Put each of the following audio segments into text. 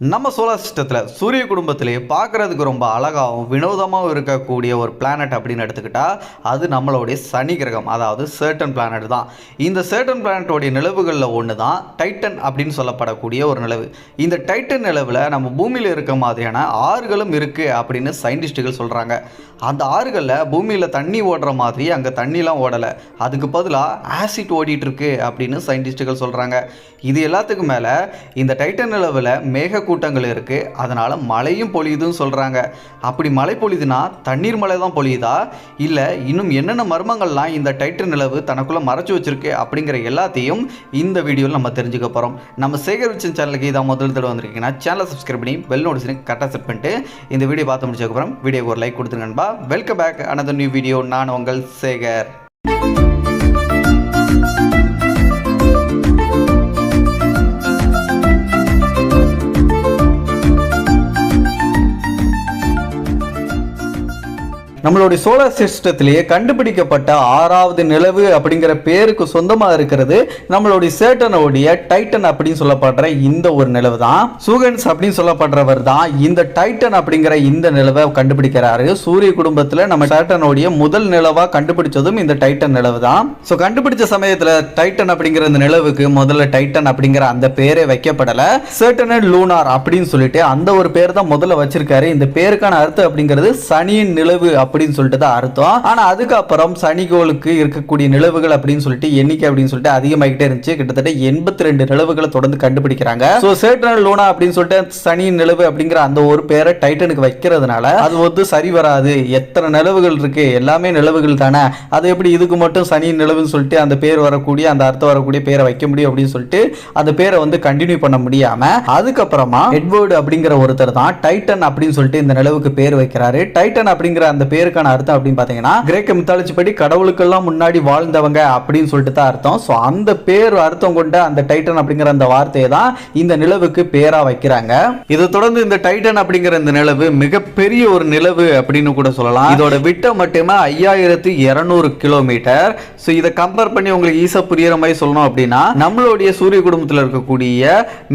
நம்ம சோலார் சிஸ்டத்தில் சூரிய குடும்பத்திலேயே பார்க்குறதுக்கு ரொம்ப அழகாகவும் வினோதமாகவும் இருக்கக்கூடிய ஒரு பிளானட் அப்படின்னு எடுத்துக்கிட்டால் அது நம்மளுடைய சனி கிரகம் அதாவது சேர்டன் பிளானட் தான். இந்த சேர்டன் பிளானட்டோடைய நிலவுகளில் ஒன்று தான் டைட்டன் அப்படின்னு சொல்லப்படக்கூடிய ஒரு நிலவு. இந்த டைட்டன் நிலவில் நம்ம பூமியில் இருக்க மாதிரியான ஆறுகளும் இருக்குது அப்படின்னு சயின்டிஸ்ட்டுகள் சொல்கிறாங்க அந்த ஆறுகளில் பூமியில் தண்ணி ஓடுற மாதிரி அங்கே தண்ணிலாம் ஓடலை. அதுக்கு பதிலாக ஆசிட் ஓடிட்டுருக்கு அப்படின்னு சயின்டிஸ்ட்டுகள் சொல்கிறாங்க இது எல்லாத்துக்கும் மேலே இந்த டைட்டன் நிலவில் மேக மேகக்கூட்டங்கள் இருக்குது அதனால் மழையும் பொழியுதுன்னு சொல்கிறாங்க அப்படி மழை பொழியுதுன்னா தண்ணீர் மழை தான் பொழியுதா? இல்லை இன்னும் என்னென்ன மர்மங்கள்லாம் இந்த டைட்டன் நிலவு தனக்குள்ளே மறைச்சி வச்சிருக்கு அப்படிங்கிற எல்லாத்தையும் இந்த வீடியோவில் நம்ம தெரிஞ்சுக்க போகிறோம் நம்ம சேகர் விச்சன் சேனலுக்கு இதான் முதல் தடவை வந்திருக்கீங்கன்னா சேனலை சப்ஸ்கிரைப் பண்ணி பெல் நோட்டிஃபிகேஷன் கரெக்டாக செட் பண்ணிட்டு இந்த வீடியோ பார்த்து முடிச்சதுக்கப்புறம் வீடியோக்கு ஒரு like கொடுத்துருங்கன்பா. Welcome back another new video நான் உங்கள் சேகர். நம்மளுடைய சோலார் சிஸ்டத்திலேயே கண்டுபிடிக்கப்பட்ட ஆறாவது நிலவு அப்படிங்கிற பேருக்கு சொந்தமாக இருக்கிறது. நம்மளுடைய சேட்டனோடைய டைட்டன் அப்படின்னு சொல்லப்படுற இந்த ஒரு நிலவு தான் சூகன்ஸ் அப்படின்னு சொல்லப்படுறவர் தான் இந்த டைட்டன் அப்படிங்கிற இந்த நிலவை கண்டுபிடிக்கிறாரு. சூரிய குடும்பத்தில் நம்ம சேட்டனோடைய முதல் நிலவாக கண்டுபிடிச்சதும் இந்த டைட்டன் நிலவு தான் ஸோ கண்டுபிடிச்ச சமயத்தில் டைட்டன் அப்படிங்கிற இந்த நிலவுக்கு முதல்ல டைட்டன் அப்படிங்கிற அந்த பேரே வைக்கப்படலை. சேட்டன் லூனார் அப்படின்னு சொல்லிட்டு அந்த ஒரு பேர் தான் முதல்ல வச்சிருக்காரு. இந்த பேருக்கான அர்த்தம் அப்படிங்கிறது சனியின் நிலவு அப்படின்னு சொல்லிட்டு தான் அர்த்தம். ஆனா அதுக்கப்புறம் சனிகோளுக்கு இருக்கக்கூடிய நிலவுகள் அப்படின்னு சொல்லிட்டு எண்ணிக்கை அப்படின்னு சொல்லிட்டு அதிகமாகிட்டே இருந்துச்சு. கிட்டத்தட்ட எண்பத்தி ரெண்டு நிலவுகளை தொடர்ந்து கண்டுபிடிக்கிறாங்க. ஸோ சேட்டன் லூனா அப்படின்னு சொல்லிட்டு சனியின் நிலவு அப்படிங்கிற அந்த ஒரு பேரை டைட்டனுக்கு வைக்கிறதுனால அது வந்து சரி வராது. எத்தனை நிலவுகள் இருக்கு? எல்லாமே நிலவுகள் தானே. அது எப்படி இதுக்கு மட்டும் சனியின் நிலவுன்னு சொல்லிட்டு அந்த பேர் வரக்கூடிய அந்த அர்த்தம் வரக்கூடிய பேரை வைக்க முடியும் அப்படின்னு சொல்லிட்டு அந்த பேரை வந்து கண்டினியூ பண்ண முடியாம அதுக்கப்புறமா எட்வர்டு அப்படிங்கிற ஒருத்தர் தான் டைட்டன் அப்படின்னு சொல்லிட்டு இந்த நிலவுக்கு பேர் வைக்கிறாரு. டைட்டன் அப்படிங்கிற அந்த பேர் பெயருக்கான அர்த்தம் அப்படின்னு பார்த்தீங்கன்னா கிரேக்க மித்தாலஜி படி கடவுளுக்கெல்லாம் முன்னாடி வாழ்ந்தவங்க அப்படின்னு சொல்லிட்டு தான் அர்த்தம். ஸோ அந்த பேர் அர்த்தம் கொண்ட அந்த டைட்டன் அப்படிங்கிற அந்த வார்த்தையை தான் இந்த நிலவுக்கு பேரா வைக்கிறாங்க. இதை தொடர்ந்து இந்த டைட்டன் அப்படிங்கிற இந்த நிலவு மிகப்பெரிய ஒரு நிலவு அப்படின்னு கூட சொல்லலாம். இதோட விட்டம் மட்டுமே ஐயாயிரத்தி இருநூறு கிலோமீட்டர் ஸோ இதை கம்பேர் பண்ணி உங்களுக்கு ஈஸா புரியுற மாதிரி சொல்லணும் அப்படின்னா நம்மளுடைய சூரிய குடும்பத்தில் இருக்கக்கூடிய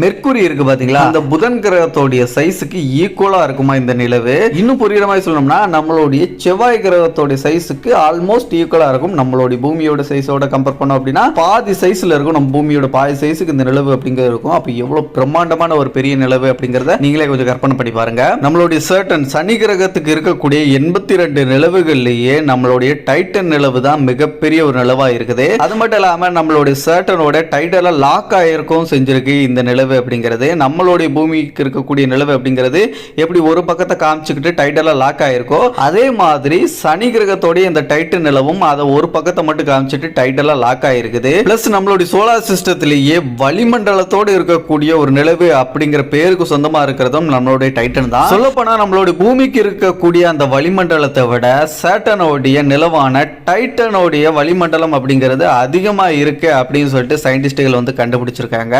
மெர்க்குரி இருக்கு பார்த்தீங்களா அந்த புதன் கிரகத்தோடைய சைஸுக்கு ஈக்குவலா இருக்குமா இந்த நிலவு? இன்னும் புரியுற மாதிரி சொல்லணும்னா நம்மளுடைய செவ்வாய் கிரகத்தோட சைஸுக்கு ஆல்மோஸ்ட் ஈக்குவலாக இருக்கும். நம்மளுடைய பூமியோட சைஸோட கம்பேர் பண்ணோம் அப்படின்னா பாதி சைஸ்ல இருக்கும் நம்ம பூமியோட பாதி சைஸுக்கு இந்த நிலவு அப்படிங்கிறது இருக்கும். அப்போ எவ்வளவு பிரம்மாண்டமான ஒரு பெரிய நிலவு அப்படிங்கறத நீங்களே கொஞ்சம் கற்பனை பண்ணி பாருங்க. நம்மளுடைய சர்டன் சனி கிரகத்துக்கு இருக்கக்கூடிய எண்பத்தி ரெண்டு நிலவுகள்லயே நம்மளுடைய டைட்டன் நிலவு தான் மிகப்பெரிய ஒரு நிலவாக இருக்குது. அது மட்டும் இல்லாமல் நம்மளுடைய சர்டனோட டைட்டலாக லாக் ஆயிருக்கும் செஞ்சிருக்கு இந்த நிலவு அப்படிங்கிறது. நம்மளுடைய பூமிக்கு இருக்கக்கூடிய நிலவு அப்படிங்கிறது எப்படி ஒரு பக்கத்தை காமிச்சுக்கிட்டு டைட்டலாக லாக் ஆயிருக்கோ அதே மாதிரி மாதிரி சனி கிரகத்தோடைய இந்த டைட்டன் நிலவும் அதை ஒரு பக்கத்தை மட்டும் காமிச்சிட்டு டைட்டலா லாக் ஆயிருக்குது. பிளஸ் நம்மளுடைய சோலார் சிஸ்டத்திலேயே வளிமண்டலத்தோடு இருக்கக்கூடிய ஒரு நிலவு அப்படிங்கிற பேருக்கு சொந்தமா இருக்கிறதும் நம்மளுடைய டைட்டன் தான். சொல்லப்போனா நம்மளுடைய பூமிக்கு இருக்கக்கூடிய அந்த வளிமண்டலத்தை விட சேட்டனோடைய நிலவான டைட்டனோடைய வளிமண்டலம் அப்படிங்கிறது அதிகமா இருக்கு அப்படின்னு சொல்லிட்டு சயின்டிஸ்டுகள் வந்து கண்டுபிடிச்சிருக்காங்க.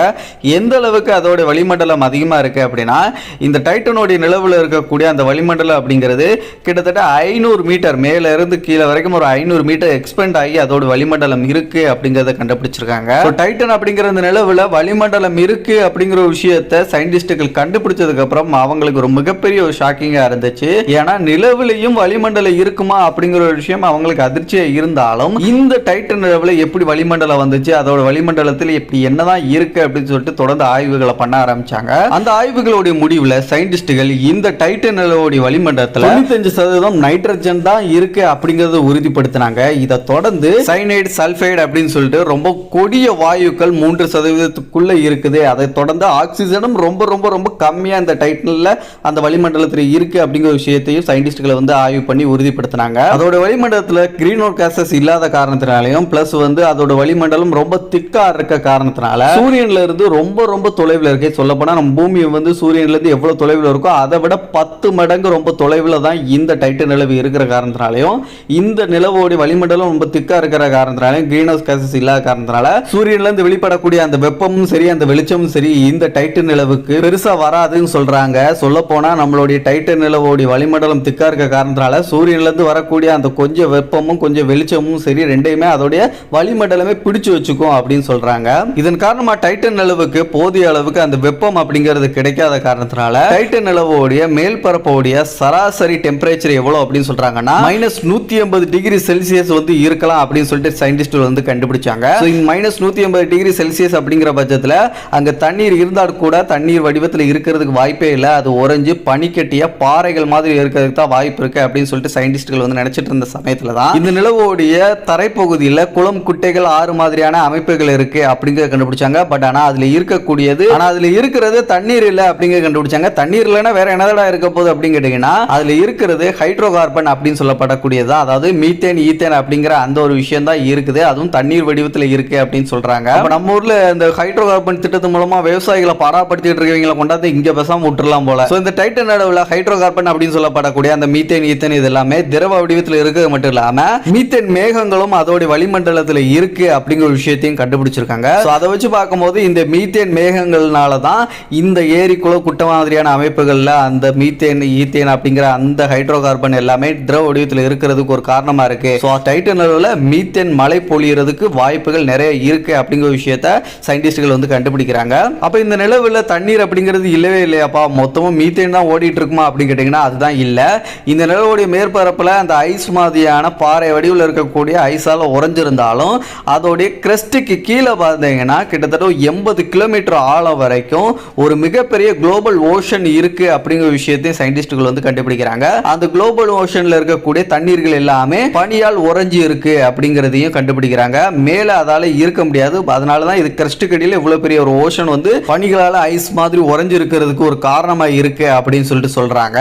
எந்த அளவுக்கு அதோட வளிமண்டலம் அதிகமா இருக்கு அப்படின்னா இந்த டைட்டனோடைய நிலவுல இருக்கக்கூடிய அந்த வளிமண்டலம் அப்படிங்கிறது கிட்டத்தட்ட ஐநூறு மீட்டர் மேலே இருந்து கீழே வரைக்கும் ஒரு ஐநூறு மீட்டர் எக்ஸ்பெண்ட் ஆகி அதோட வளிமண்டலம் இருக்கு அப்படிங்கறத கண்டுபிடிச்சிருக்காங்க. டைட்டன் அப்படிங்கிற அந்த நிலவுல வளிமண்டலம் இருக்கு அப்படிங்கிற ஒரு விஷயத்தை சயின்டிஸ்டுகள் கண்டுபிடிச்சதுக்கு அப்புறம் அவங்களுக்கு ஒரு மிகப்பெரிய ஒரு ஷாக்கிங்கா இருந்துச்சு. ஏன்னா நிலவுலையும் வளிமண்டலம் இருக்குமா அப்படிங்கிற ஒரு விஷயம் அவங்களுக்கு அதிர்ச்சியா இருந்தாலும் இந்த டைட்டன் நிலவுல எப்படி வளிமண்டலம் வந்துச்சு அதோட வளிமண்டலத்தில் எப்படி என்னதான் இருக்கு அப்படின்னு சொல்லிட்டு தொடர்ந்து ஆய்வுகளை பண்ண ஆரம்பிச்சாங்க. அந்த ஆய்வுகளுடைய முடிவுல சயின்டிஸ்டுகள் இந்த டைட்டன் நிலவுடைய வளிமண்டலத்தில் தொண்ணூத்தஞ்சு சதவீதம் நைட்ரஜன் தான் இருக்கு அப்படிங்கறத உறுதிப்படுத்தினாங்க. இதை தொடர்ந்து சைனைடு சல்ஃபைடு அப்படின்னு சொல்லிட்டு ரொம்ப கொடிய வாயுக்கள் மூன்று சதவீதத்துக்குள்ள இருக்குது. அதை தொடர்ந்து ஆக்சிஜனும் ரொம்ப ரொம்ப ரொம்ப கம்மியா இந்த டைட்டன்ல அந்த வளிமண்டலத்தில் இருக்கு அப்படிங்கிற விஷயத்தையும் சயின்டிஸ்டுகளை வந்து ஆய்வு பண்ணி உறுதிப்படுத்தினாங்க. அதோட வளிமண்டலத்தில் கிரீன் கேசஸ் இல்லாத காரணத்தினாலையும் பிளஸ் வந்து அதோட வளிமண்டலம் ரொம்ப திக்கா இருக்க காரணத்தினால சூரியன்ல இருந்து ரொம்ப ரொம்ப தொலைவில் இருக்கு. சொல்ல போனா நம்ம பூமி வந்து சூரியன்ல இருந்து எவ்வளவு தொலைவில் இருக்கோ அதை விட பத்து மடங்கு ரொம்ப தொலைவில் தான் இந்த டைட்டன் நிலவு நிலவு இருக்கிற காரணத்தினாலையும் இந்த நிலவோடைய வளிமண்டலம் ரொம்ப திக்கா இருக்கிற காரணத்தினாலையும் கிரீன் ஹவுஸ் கேசஸ் இல்லாத காரணத்தினால சூரியன்ல இருந்து வெளிப்படக்கூடிய அந்த வெப்பமும் சரி அந்த வெளிச்சமும் சரி இந்த டைட்டன் நிலவுக்கு பெருசா வராதுன்னு சொல்றாங்க. சொல்ல போனா நம்மளுடைய டைட்டன் நிலவோடைய வளிமண்டலம் திக்கா இருக்க காரணத்தினால சூரியன்ல இருந்து வரக்கூடிய அந்த கொஞ்சம் வெப்பமும் கொஞ்சம் வெளிச்சமும் சரி ரெண்டையுமே அதோடைய வளிமண்டலமே பிடிச்சு வச்சுக்கும் அப்படின்னு சொல்றாங்க. இதன் காரணமா டைட்டன் நிலவுக்கு போதிய அளவுக்கு அந்த வெப்பம் அப்படிங்கிறது கிடைக்காத காரணத்தினால டைட்டன் நிலவோடைய மேல் பரப்போடைய சராசரி டெம்பரேச்சர் எவ்வளவு அப்படின்னு சொல்றாங்கன்னா மைனஸ் நூத்தி எண்பது டிகிரி செல்சியஸ் வந்து இருக்கலாம் அப்படின்னு சொல்லிட்டு சயின்டிஸ்ட் வந்து கண்டுபிடிச்சாங்க. மைனஸ் நூத்தி எண்பது டிகிரி செல்சியஸ் அப்படிங்கிற பட்சத்தில் அங்க தண்ணீர் இருந்தால் கூட தண்ணீர் வடிவத்தில் இருக்கிறதுக்கு வாய்ப்பே இல்லை. அது உறைஞ்சு பனிக்கட்டிய பாறைகள் மாதிரி இருக்கிறதுக்கு தான் வாய்ப்பு இருக்கு அப்படின்னு சொல்லிட்டு சயின்டிஸ்ட்கள் வந்து நினைச்சிட்டு இருந்த சமயத்துல தான் இந்த நிலவோடைய தரைப்பகுதியில் குளம் குட்டைகள் ஆறு மாதிரியான அமைப்புகள் இருக்கு அப்படிங்கிறத கண்டுபிடிச்சாங்க. பட் ஆனா அதுல இருக்கக்கூடியது ஆனா அதுல இருக்கிறது தண்ணீர் இல்லை அப்படிங்கிறத கண்டுபிடிச்சாங்க. தண்ணீர் இல்லைன்னா வேற என்னதடா இருக்க போகுது அப்படின்னு கேட்டீங்கன்னா அதில் இருக்கிறது ஹைட்ரோ கார்பன் அப்படின்னு சொல்லப்படக்கூடியது? அதாவது மீத்தேன் ஈத்தேன் அப்படிங்கிற அந்த ஒரு விஷயம் தான் இருக்குது. அதுவும் தண்ணீர் வடிவத்தில் இருக்கு அப்படின்னு சொல்றாங்க. நம்ம ஊர்ல இந்த ஹைட்ரோ கார்பன் திட்டத்து மூலமா விவசாயிகளை பாராப்படுத்திட்டு இருக்கவங்களை கொண்டாந்து இங்க பேசாம விட்டுலாம் போல. ஸோ இந்த டைட்டன் நடுவில் ஹைட்ரோ கார்பன் அப்படின்னு சொல்லப்படக்கூடிய அந்த மீத்தேன் ஈத்தேன் இது எல்லாமே திரவ வடிவத்தில் இருக்கிறது மட்டும் இல்லாம மீத்தேன் மேகங்களும் அதோட வளிமண்டலத்தில் இருக்கு அப்படிங்கிற ஒரு விஷயத்தையும் கண்டுபிடிச்சிருக்காங்க. அதை வச்சு பார்க்கும்போது இந்த மீத்தேன் மேகங்கள்னால தான் இந்த ஏரி குள குட்டை மாதிரியான அமைப்புகளில் அந்த மீத்தேன் ஈத்தேன் அப்படிங்கிற அந்த ஹைட்ரோ கார்பன் எல்லாமே திரவ வடிவத்தில் இருக்கிறதுக்கு ஒரு காரணமா இருக்கு. ஸோ டைட்டன் நிலவில் மீத்தேன் மழை பொழியறதுக்கு வாய்ப்புகள் நிறைய இருக்கு அப்படிங்கிற விஷயத்த சயின்டிஸ்டுகள் வந்து கண்டுபிடிக்கிறாங்க. அப்ப இந்த நிலவில் தண்ணீர் அப்படிங்கிறது இல்லவே இல்லையாப்பா? மொத்தமும் மீத்தேன் தான் ஓடிட்டு இருக்குமா அப்படின்னு கேட்டிங்கன்னா அதுதான் இல்லை. இந்த நிலவுடைய மேற்பரப்பில் அந்த ஐஸ் மாதிரியான பாறை வடிவில் இருக்கக்கூடிய ஐஸால் உறைஞ்சிருந்தாலும் அதோடைய கிரெஸ்ட்டுக்கு கீழே பார்த்தீங்கன்னா கிட்டத்தட்ட எண்பது கிலோமீட்டர் ஆழம் வரைக்கும் ஒரு மிகப்பெரிய குளோபல் ஓஷன் இருக்கு அப்படிங்கிற விஷயத்தையும் சயின்டிஸ்டுகள் வந்து கண்டுபிடிக்கிறாங்க. அந்த குளோபல் ஓஷன்ல இருக்கக்கூடிய தண்ணீர்கள் எல்லாமே பனியால் உறைஞ்சி இருக்கு அப்படிங்கிறதையும் கண்டுபிடிக்கிறாங்க. மேல அதால இருக்க முடியாது. அதனால தான் இது கிரஸ்ட் கடியில் இவ்வளவு பெரிய ஒரு ஓஷன் வந்து பனிகளால ஐஸ் மாதிரி உறைஞ்சி இருக்கிறதுக்கு ஒரு காரணமா இருக்கு அப்படின்னு சொல்லிட்டு சொல்றாங்க.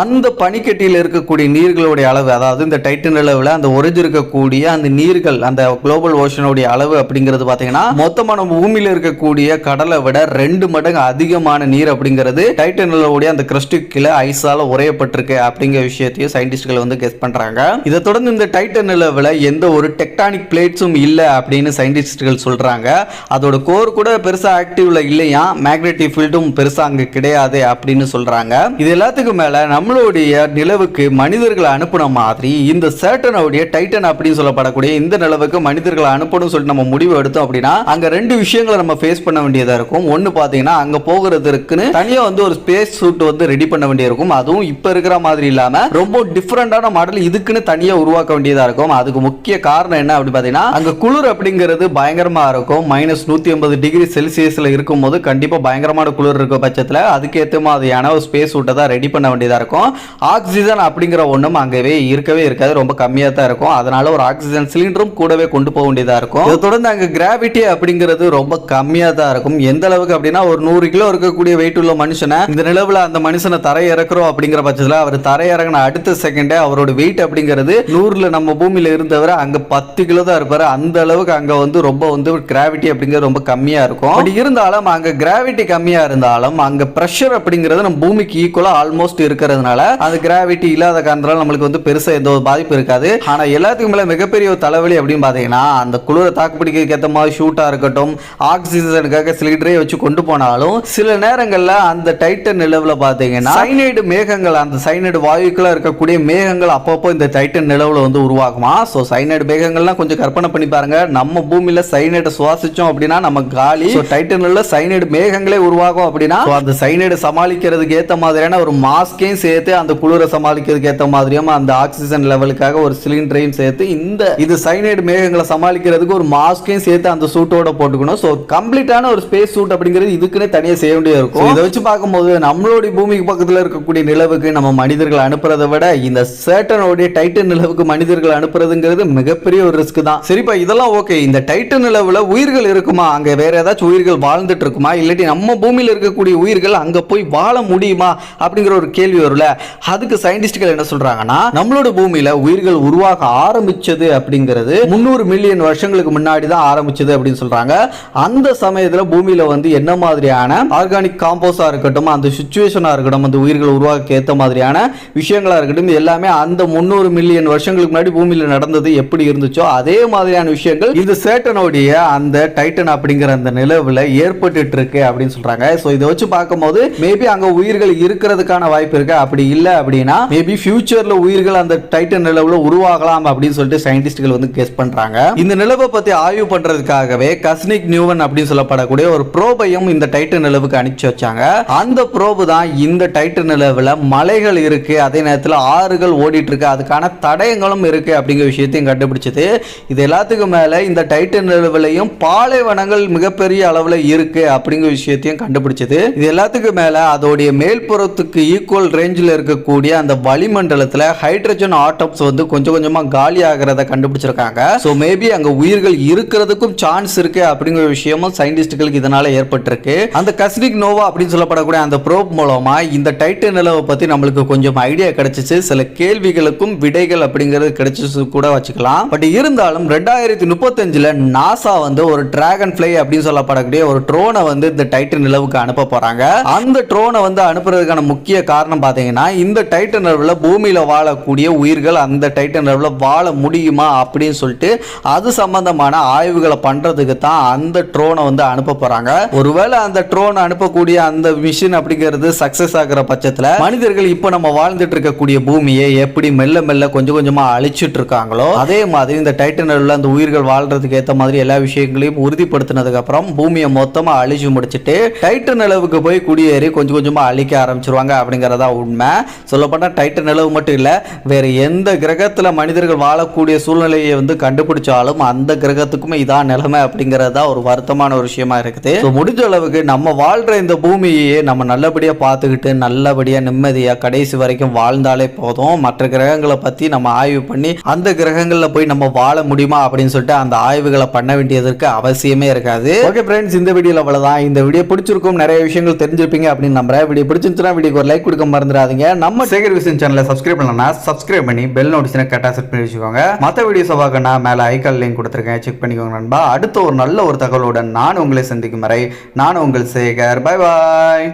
அந்த பனிக்கட்டியில் இருக்கக்கூடிய நீர்களுடைய அளவு அதாவது இந்த டைட்டன் அளவில் அந்த உறைஞ்சி இருக்கக்கூடிய அந்த நீர்கள் அந்த குளோபல் ஓஷனுடைய அளவு அப்படிங்கிறது பார்த்தீங்கன்னா மொத்தமாக நம்ம பூமியில் இருக்கக்கூடிய கடலை விட ரெண்டு மடங்கு அதிகமான நீர் அப்படிங்கிறது டைட்டன் அளவுடைய அந்த கிரஸ்டுக்கு ஐஸால் ஐஸால உரையப்பட்டிருக்கு அப்படிங்கிற விஷயத்தையும் சயின்டிஸ்ட்கள் வந்து கெஸ் பண்றாங்க. இதை தொடர்ந்து இந்த டைட்டன் நிலவில் எந்த ஒரு டெக்டானிக் பிளேட்ஸும் இல்லை அப்படின்னு சயின்டிஸ்ட்கள் சொல்றாங்க. அதோட கோர் கூட பெருசா ஆக்டிவ்ல இல்லையா? மேக்னெட்டிக் ஃபீல்டும் பெருசா அங்கே கிடையாது அப்படின்னு சொல்றாங்க. இது எல்லாத்துக்கும் மேல நம்மளுடைய நிலவுக்கு மனிதர்களை அனுப்புன மாதிரி இந்த சேட்டனோடைய டைட்டன் அப்படின்னு சொல்லப்படக்கூடிய இந்த நிலவுக்கு மனிதர்களை அனுப்பணும் சொல்லிட்டு நம்ம முடிவு எடுத்தோம் அப்படின்னா அங்க ரெண்டு விஷயங்களை நம்ம ஃபேஸ் பண்ண வேண்டியதா இருக்கும். ஒன்னு பாத்தீங்கன்னா அங்க போகிறதுக்குன்னு தனியா வந்து ஒரு ஸ்பேஸ் சூட் வந்து ரெடி பண்ண வேண்டியிருக்கும் அதுவும் இப்ப இருக்கிற மாதிரி இல்லாம ரொம்ப டிஃப்ரெண்டான மாடல் இதுக்குன்னு தனியாக உருவாக்க வேண்டியதாக இருக்கும். அதுக்கு முக்கிய காரணம் என்ன அப்படி பார்த்தீங்கன்னா அங்கே குளிர் அப்படிங்கிறது பயங்கரமாக இருக்கும். மைனஸ் நூற்றி ஐம்பது டிகிரி செல்சியஸில் இருக்கும் போது பயங்கரமான குளிர் இருக்க பட்சத்தில். அதுக்கேற்ற மாதிரியான ஒரு ஸ்பேஸ் சூட்டை தான் ரெடி பண்ண வேண்டியதாக இருக்கும். ஆக்சிஜன் அப்படிங்கிற ஒன்றும் அங்கேவே இருக்கவே இருக்காது. ரொம்ப கம்மியாக தான் இருக்கும். அதனால ஒரு ஆக்சிஜன் சிலிண்டரும் கூடவே கொண்டு போக வேண்டியதாக இருக்கும். இதை தொடர்ந்து அங்கே கிராவிட்டி அப்படிங்கிறது ரொம்ப கம்மியாக தான் இருக்கும். எந்த அளவுக்கு அப்படின்னா ஒரு நூறு கிலோ இருக்கக்கூடிய வெயிட் உள்ள மனுஷனை இந்த நிலவில் அந்த மனுஷனை தரை இறக்குறோம் அப்படிங்கிற பட்சத்தில் அவர் தரை இறங்கின அடுத்த செகண்டே அவரோட வெயிட் அப்படிங்கிறது நூறுல நம்ம பூமியில இருந்தவரை அங்க பத்து கிலோ தான் இருப்பாரு. அந்த அளவுக்கு அங்க வந்து ரொம்ப வந்து கிராவிட்டி அப்படிங்கிறது ரொம்ப கம்மியா இருக்கும். அப்படி இருந்தாலும் அங்க கிராவிட்டி கம்மியா இருந்தாலும் அங்க ப்ரெஷர் அப்படிங்கிறது நம்ம பூமிக்கு ஈக்குவலா ஆல்மோஸ்ட் இருக்கிறதுனால அந்த கிராவிட்டி இல்லாத காரணத்தால நம்மளுக்கு வந்து பெருசா எந்த ஒரு பாதிப்பு இருக்காது. ஆனா எல்லாத்துக்கும் மேல மிகப்பெரிய ஒரு தலைவலி அப்படின்னு பாத்தீங்கன்னா அந்த குளிரை தாக்கு ஏற்ற ஏத்த மாதிரி ஷூட்டா இருக்கட்டும் ஆக்சிஜனுக்காக சிலிண்டரே வச்சு கொண்டு போனாலும் சில நேரங்கள்ல அந்த டைட்டன் நிலவுல பாத்தீங்கன்னா சைனைடு மேகங்கள் அந்த சைனைடு வாயுக்களா இருக்கக்கூடிய மேகங்கள் அப்பப்போ இந்த டைட்டன் நிலவுல வந்து உருவாகுமா? ஸோ சைனைடு மேகங்கள்லாம் கொஞ்சம் கற்பனை பண்ணி பாருங்க. நம்ம பூமியில சைனைடு சுவாசிச்சோம் அப்படின்னா நம்ம காலி. ஸோ டைட்டன்ல சைனைடு மேகங்களே உருவாகும் அப்படின்னா அந்த சைனைடு சமாளிக்கிறதுக்கு ஏத்த மாதிரியான ஒரு மாஸ்கையும் சேர்த்து அந்த குளிரை சமாளிக்கிறதுக்கு ஏத்த மாதிரியும் அந்த ஆக்சிஜன் லெவலுக்காக ஒரு சிலிண்டரையும் சேர்த்து இந்த இது சைனைடு மேகங்களை சமாளிக்கிறதுக்கு ஒரு மாஸ்கையும் சேர்த்து அந்த சூட்டோட போட்டுக்கணும். ஸோ கம்ப்ளீட்டான ஒரு ஸ்பேஸ் சூட் அப்படிங்கிறது இதுக்குன்னே தனியாக செய்ய வேண்டியது இருக்கும். இதை வச்சு பார்க்கும்போது நம்மளுடைய பூமிக்கு பக்கத்தில் இருக்கக்கூடிய நிலவுக்கு நம்ம மனிதர்கள் அனுப்புறதை விட இந்த சேட்டனோடைய டைட்டன் நிலவுக்கு மனிதர்கள் அனுப்புறதுங்கிறது மிகப்பெரிய ஒரு ரிஸ்க் தான். சரிப்பா இதெல்லாம் ஓகே இந்த டைட்டன் நிலவுல உயிர்கள் இருக்குமா? அங்க வேற ஏதாச்சும் உயிர்கள் வாழ்ந்துட்டு இருக்குமா? இல்லாட்டி நம்ம பூமியில இருக்கக்கூடிய உயிர்கள் அங்க போய் வாழ முடியுமா? அப்படிங்கிற ஒரு கேள்வி வரும்ல. அதுக்கு சயின்டிஸ்ட்கள் என்ன சொல்றாங்கன்னா நம்மளோட பூமியில உயிர்கள் உருவாக ஆரம்பிச்சது அப்படிங்கிறது முந்நூறு மில்லியன் வருஷங்களுக்கு முன்னாடி தான் ஆரம்பிச்சது அப்படின்னு சொல்றாங்க. அந்த சமயத்துல பூமியில வந்து என்ன மாதிரியான ஆர்கானிக் காம்போஸா இருக்கட்டும் அந்த சுச்சுவேஷனா இருக்கட்டும் அந்த உயிர்கள் உருவாக்க ஏத்த மாதிரியான விஷயங்களா இருக்கட்டும் இருந்து எல்லாமே அந்த முந்நூறு மில்லியன் வருஷங்களுக்கு முன்னாடி பூமியில நடந்தது எப்படி இருந்துச்சோ அதே மாதிரியான விஷயங்கள் இந்த சேட்டனுடைய அந்த டைட்டன் அப்படிங்கிற அந்த நிலவுல ஏற்பட்டுட்டு இருக்கு அப்படின்னு சொல்றாங்க. ஸோ இதை வச்சு பார்க்கும்போது மேபி அங்க உயிர்கள் இருக்கிறதுக்கான வாய்ப்பு இருக்கு. அப்படி இல்லை அப்படின்னா மேபி ஃபியூச்சர்ல உயிர்கள் அந்த டைட்டன் நிலவுல உருவாகலாம் அப்படின்னு சொல்லிட்டு சயின்டிஸ்ட்கள் வந்து கெஸ் பண்றாங்க. இந்த நிலவை பத்தி ஆய்வு பண்றதுக்காகவே கஸ்னிக் நியூவன் அப்படின்னு சொல்லப்படக்கூடிய ஒரு ப்ரோபையும் இந்த டைட்டன் நிலவுக்கு அனுப்பிச்சு வச்சாங்க. அந்த ப்ரோபு தான் இந்த டைட்டன் நிலவுல மலைகள் இருக்கு. அதே நேரத்தில் ஆறுகள் ஓடிட்டுருக்கு. அதுக்கான தடயங்களும் இருக்குது அப்படிங்கிற விஷயத்தையும் கண்டுபிடிச்சது. இது எல்லாத்துக்கும் மேலே இந்த டைட்டன் நிலவுலையும் பாலைவனங்கள் மிகப்பெரிய அளவில் இருக்குது அப்படிங்கிற விஷயத்தையும் கண்டுபிடிச்சது. இது எல்லாத்துக்கும் மேலே அதோடைய மேல்புறத்துக்கு ஈக்குவல் ரேஞ்சில் இருக்கக்கூடிய அந்த வளிமண்டலத்தில் ஹைட்ரஜன் ஆட்டம்ஸ் வந்து கொஞ்சம் கொஞ்சமாக காலி ஆகிறத கண்டுபிடிச்சிருக்காங்க. ஸோ மேபி அங்கே உயிர்கள் இருக்கிறதுக்கும் சான்ஸ் இருக்குது அப்படிங்கிற விஷயமும் சயின்டிஸ்டுகளுக்கு இதனால் ஏற்பட்டிருக்கு. அந்த கஸ்னிக் நோவா அப்படின்னு சொல்லப்படக்கூடிய அந்த ப்ரோப் மூலமாக இந்த டைட்டன் நிலவை பற்றி நம்மளுக்கு கொஞ்சம் ஐடியா கிடைச்சிச்சு. சில கேள்விகளுக்கும் விடைகள் அப்படிங்கிறது கிடைச்சிச்சு கூட வச்சுக்கலாம். பட் இருந்தாலும் ரெண்டாயிரத்தி முப்பத்தஞ்சுல நாசா வந்து ஒரு டிராகன் ஃபிளை அப்படின்னு சொல்லப்படக்கூடிய ஒரு ட்ரோனை வந்து இந்த டைட்டன் நிலவுக்கு அனுப்ப போறாங்க. அந்த ட்ரோனை வந்து அனுப்புறதுக்கான முக்கிய காரணம் பார்த்தீங்கன்னா இந்த டைட்டன் நிலவில் பூமியில் வாழக்கூடிய உயிர்கள் அந்த டைட்டன் நிலவில் வாழ முடியுமா அப்படின்னு சொல்லிட்டு அது சம்பந்தமான ஆய்வுகளை பண்றதுக்கு தான் அந்த ட்ரோனை வந்து அனுப்ப போறாங்க. ஒருவேளை அந்த ட்ரோன் அனுப்பக்கூடிய அந்த மிஷின் அப்படிங்கிறது சக்சஸ் ஆகிற பட்சத்தில் மனிதர்கள் இப்போ நம்ம வாழ்ந்துட்டு இருக்கக்கூடிய பூமியை எப்படி மெல்ல மெல்ல கொஞ்சம் கொஞ்சமாக அழிச்சிட்டு இருக்காங்களோ அதே மாதிரி இந்த டைட்டனில் நிலவில் அந்த உயிர்கள் வாழ்றதுக்கு ஏற்ற மாதிரி எல்லா விஷயங்களையும் உறுதிப்படுத்தினதுக்கு அப்புறம் பூமியை மொத்தமாக அழிச்சு முடிச்சிட்டு டைட்டன் நிலவுக்கு போய் குடியேறி கொஞ்சம் கொஞ்சமாக அழிக்க ஆரம்பிச்சிருவாங்க அப்படிங்கிறதா உண்மை. சொல்லப்போனால் டைட்டன் நிலவு மட்டும் இல்லை வேறு எந்த கிரகத்தில் மனிதர்கள் வாழக்கூடிய சூழ்நிலையை வந்து கண்டுபிடிச்சாலும் அந்த கிரகத்துக்குமே இதான் நிலைமை அப்படிங்கிறது தான் ஒரு வருத்தமான ஒரு விஷயமா இருக்குது. So, முடிஞ்ச அளவுக்கு நம்ம வாழ்கிற இந்த பூமியையே நம்ம நல்லபடியாக பார்த்துக்கிட்டு நல்லபடியாக நிம்மதியாக கடைசி வரைக்கும் வாழ்ந்தாலே போதும். மற்ற கிரகங்களை பத்தி நம்ம ஆய்வு பண்ணி அந்த கிரகங்கள்ல போய் நம்ம வாழ முடியுமா அப்படின்னு சொல்லிட்டு அந்த ஆய்வுகளை பண்ண வேண்டியதற்கு அவசியமே இருக்காது. ஓகே ஃப்ரெண்ட்ஸ் இந்த வீடியோல அவ்வளவுதான். இந்த வீடியோ பிடிச்சிருக்கும் நிறைய விஷயங்கள் தெரிஞ்சிருப்பீங்க அப்படின்னு நம்புறேன். வீடியோ பிடிச்சிருந்துச்சுன்னா வீடியோக்கு ஒரு லைக் கொடுக்க மறந்துடாதீங்க. நம்ம சேகர் விஷன் சேனலை சப்ஸ்கிரைப் பண்ணலன்னா சப்ஸ்கிரைப் பண்ணி பெல் நோட்டிஸ்னா கரெக்டாக செட் பண்ணி வச்சுக்கோங்க. மற்ற வீடியோஸை பார்க்கணும் மேலே ஐக்கால் லிங்க் கொடுத்துருக்கேன். செக் பண்ணிக்கோங்க நண்பா. அடுத்த ஒரு நல்ல ஒரு தகவலுடன் நான் உங்களை சந்திக்கும் வரை நான் உங்கள் சேகர் பை பாய்